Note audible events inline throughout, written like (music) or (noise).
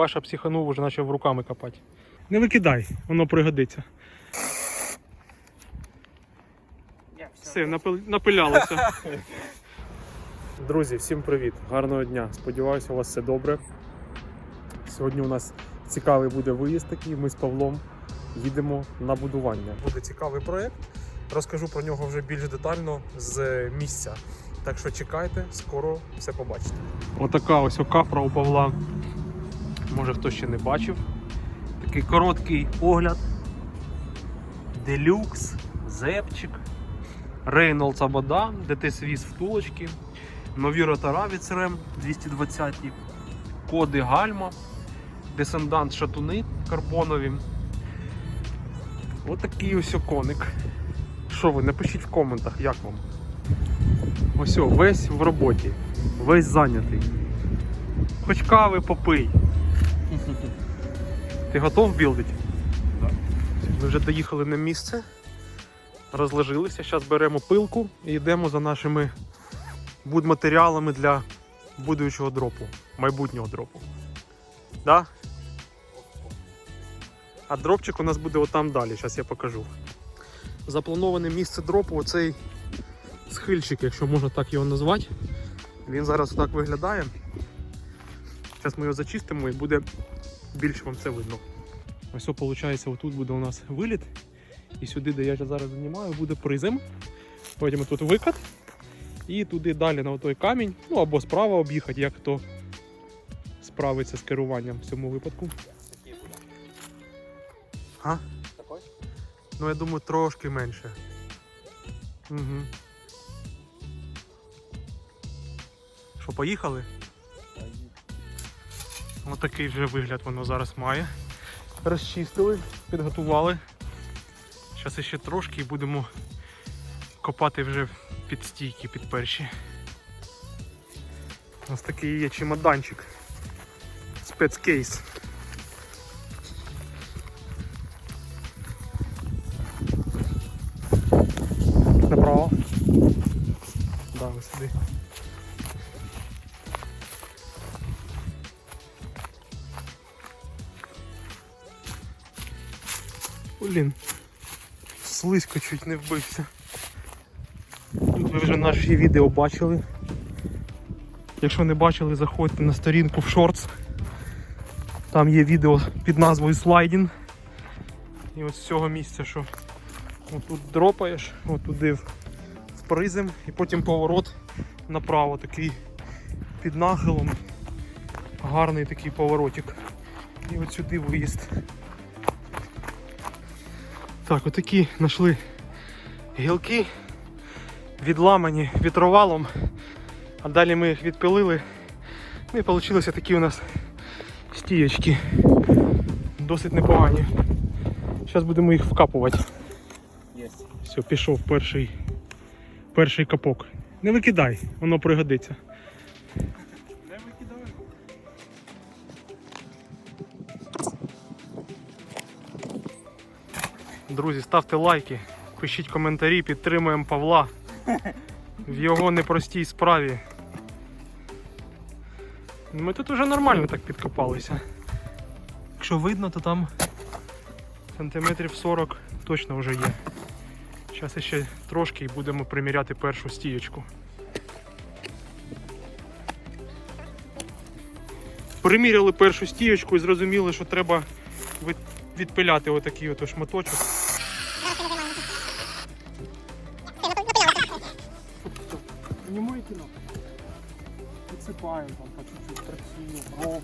Паша психанув, уже почав руками копати. Не викидай, воно пригодиться. Все, напил- напилялося. (laughs) Друзі, всім привіт! Гарного дня! Сподіваюся, у вас все добре. Сьогодні у нас цікавий буде виїзд такий. Ми з Павлом їдемо на будування. Буде цікавий проєкт. Розкажу про нього вже більш детально з місця. Так що чекайте, скоро все побачите. Отака ось кафра у Павла. Може хто ще не бачив. Такий короткий огляд. Делюкс, зепчик, Рейнолдс Абада, ДТ Свіс втулочки, нові ротора від CRM 220, коди Гальма, Десендант шатуни карбонові. Отакий ось коник. Що ви, напишіть в коментах, як вам. Ось весь в роботі, весь зайнятий. Хоч кави попий. Ти готов білдити? Да. Ми вже доїхали на місце, розложилися, зараз беремо пилку і йдемо за нашими будматеріалами для будуючого дропу, майбутнього дропу. Да? А дропчик у нас буде отам далі, зараз я покажу. Заплановане місце дропу оцей схильчик, якщо можна так його назвати. Він зараз так виглядає. Зараз ми його зачистимо і буде більше вам це видно. Ось о, виходить, отут буде у нас виліт. І сюди, де я зараз знімаю, буде призем. Потім тут викат. І туди далі на той камінь, ну або справа об'їхати, як хто справиться з керуванням в цьому випадку. Такий буде. А? Ну я думаю, трошки менше. Угу. Що, поїхали? Отакий вже вигляд воно зараз має. Розчистили, підготували. Зараз ще трошки і будемо копати вже під стійки, під перші. Ось такий є чемоданчик. Спецкейс. Направо. Да, сюди. Блін. Слизько чуть не вбився. Тут ви вже наші відео бачили. Якщо не бачили, заходьте на сторінку в Shorts. Там є відео під назвою Слайдінг. І ось з цього місця, що отут дропаєш, отуди в призем і потім поворот направо такий під нахилом. Гарний такий поворотик. І от сюди виїзд. Так, отакі знайшли гілки, відламані вітровалом, а далі ми їх відпилили. Ну і вийшли такі у нас стієчки. Досить непогані. Зараз будемо їх вкапувати. Єсть. Все, пішов перший, перший капок. Не викидай, воно пригодиться. Друзі, ставте лайки, пишіть коментарі, підтримуємо Павла в його непростій справі. Ми тут вже нормально так підкопалися. Якщо видно, то там сантиметрів 40 точно вже є. Зараз ще трошки і будемо приміряти першу стієчку. Приміряли першу стієчку і зрозуміли, що треба відпиляти отакий ото шматочок. Понимаете, ну? Підсипаємо там по чуть-чуть, працюємо, робимо.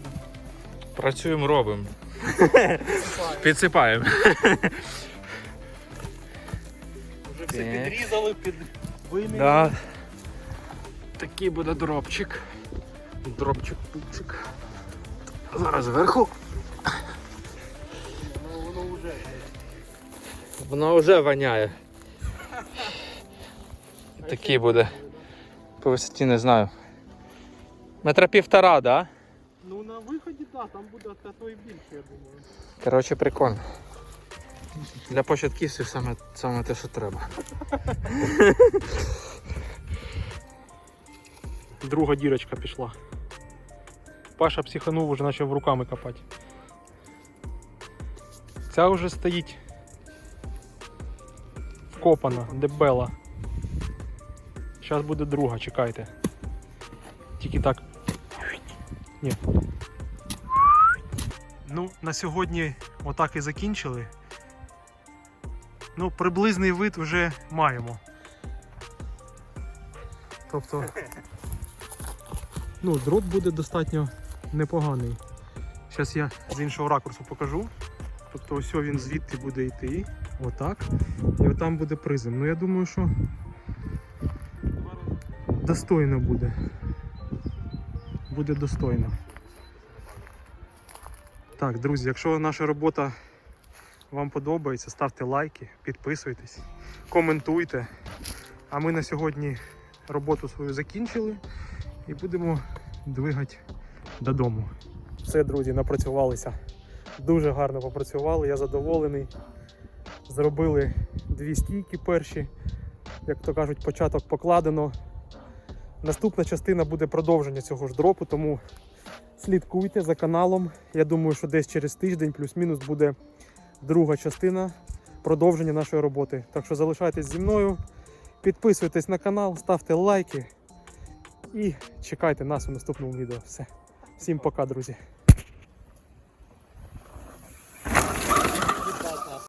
Працюємо, робимо. Підсипаємо. Вже все Так. підрізали, під виміряли. Да. Такий буде дропчик. Дропчик, пупчик. Зараз зверху. Ну, воно вже. Воно вже воняє. Такий буде. По висоті не знаю. Метра півтора, да? Ну на виході, так, да, там буде та то і більше, я думаю. Коротше, прикольно. Для початківців саме, саме те, що треба. Друга дірочка пішла. Паша психанув, уже почав руками копати. Ця вже стоїть вкопана, дебела. Зараз буде друга, чекайте. Тільки так. Ні. Ну, на сьогодні отак і закінчили. Ну, приблизний вид вже маємо. Тобто. Ну, дрот буде достатньо непоганий. Зараз я з іншого ракурсу покажу. Тобто ось він звідти буде йти. Отак. І отам буде призм. Ну я думаю, що достойно буде. Буде достойно. Так, друзі, якщо наша робота вам подобається, ставте лайки, підписуйтесь, коментуйте. А ми на сьогодні роботу свою закінчили і будемо двигати додому. Все, друзі, напрацювалися. Дуже гарно попрацювали, я задоволений. Зробили дві стійки перші. Як то кажуть, початок покладено. Наступна частина буде продовження цього ж дропу, тому слідкуйте за каналом. Я думаю, що десь через тиждень плюс-мінус буде друга частина продовження нашої роботи. Так що залишайтесь зі мною, підписуйтесь на канал, ставте лайки і чекайте нас у наступному відео. Все. Всім пока, друзі.